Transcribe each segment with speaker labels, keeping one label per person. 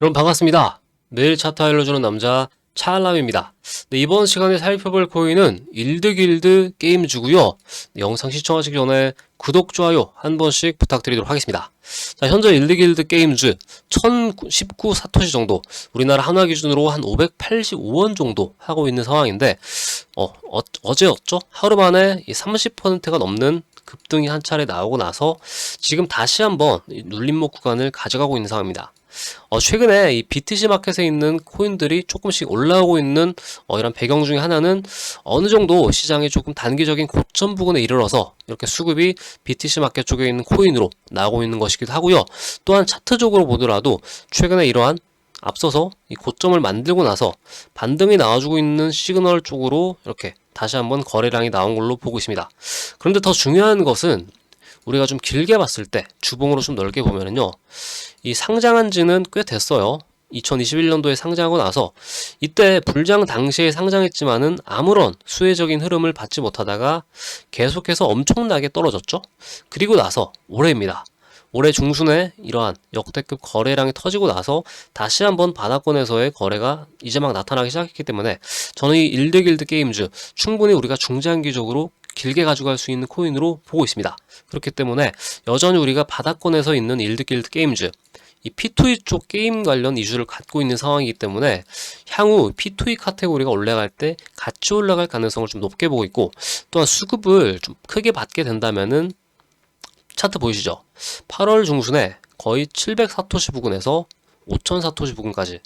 Speaker 1: 여러분 반갑습니다. 매일 차트 알려주는 남자 차알람입니다. 네, 이번 시간에 살펴볼 코인은 일드길드 게임주고요. 네, 영상 시청하시기 전에 구독, 좋아요 한 번씩 부탁드리도록 하겠습니다. 자, 현재 일드길드 게임주 1019 사토시 정도, 우리나라 한화 기준으로 한 585원 정도 하고 있는 상황인데 어, 어, 제였죠 하루 만에 이 30%가 넘는 급등이 한 차례 나오고 나서 지금 다시 한번 이 눌림목 구간을 가져가고 있는 상황입니다. 어, 최근에 이 BTC 마켓에 있는 코인들이 조금씩 올라오고 있는 어, 이런 배경 중에 하나는 어느 정도 시장이 조금 단기적인 고점 부근에 이르러서 이렇게 수급이 BTC 마켓 쪽에 있는 코인으로 나오고 있는 것이기도 하고요. 또한 차트적으로 보더라도 최근에 이러한 앞서서 이 고점을 만들고 나서 반등이 나와주고 있는 시그널 쪽으로 이렇게 다시 한번 거래량이 나온 걸로 보고 있습니다. 그런데 더 중요한 것은 우리가 좀 길게 봤을 때 주봉으로 좀 넓게 보면은요. 이 상장한 지는 꽤 됐어요. 2021년도에 상장하고 나서 이때 불장 당시에 상장했지만은 아무런 수혜적인 흐름을 받지 못하다가 계속해서 엄청나게 떨어졌죠. 그리고 나서 올해입니다. 올해 중순에 이러한 역대급 거래량이 터지고 나서 다시 한번 바닥권에서의 거래가 이제 막 나타나기 시작했기 때문에 저는 이 일드길드 게임즈 충분히 우리가 중장기적으로 길게 가져갈 수 있는 코인으로 보고 있습니다. 그렇기 때문에 여전히 우리가 바닥권에서 있는 일드길드 게임즈 이 P2E 쪽 게임 관련 이슈를 갖고 있는 상황이기 때문에 향후 P2E 카테고리가 올라갈 때 같이 올라갈 가능성을 좀 높게 보고 있고 또한 수급을 좀 크게 받게 된다면은 차트 보이시죠? 8월 중순에 거의 700 사토시 부근에서 5000 사토시 부근까지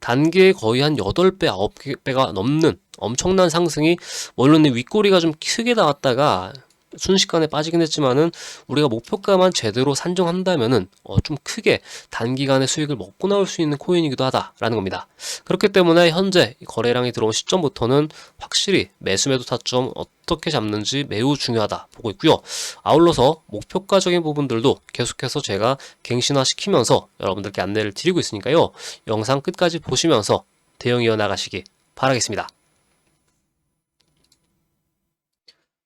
Speaker 1: 단기에 거의 한 8배, 9배가 넘는 엄청난 상승이 물론 이 윗꼬리가 좀 크게 나왔다가 순식간에 빠지긴 했지만은 우리가 목표가만 제대로 산정한다면은 어, 좀 크게 단기간에 수익을 먹고 나올 수 있는 코인이기도 하다라는 겁니다. 그렇기 때문에 현재 이 거래량이 들어온 시점부터는 확실히 매수 매도 타점 어떻게 잡는지 매우 중요하다 보고 있고요. 아울러서 목표가적인 부분들도 계속해서 제가 갱신화 시키면서 여러분들께 안내를 드리고 있으니까요. 영상 끝까지 보시면서 대응 이어 나가시기 바라겠습니다.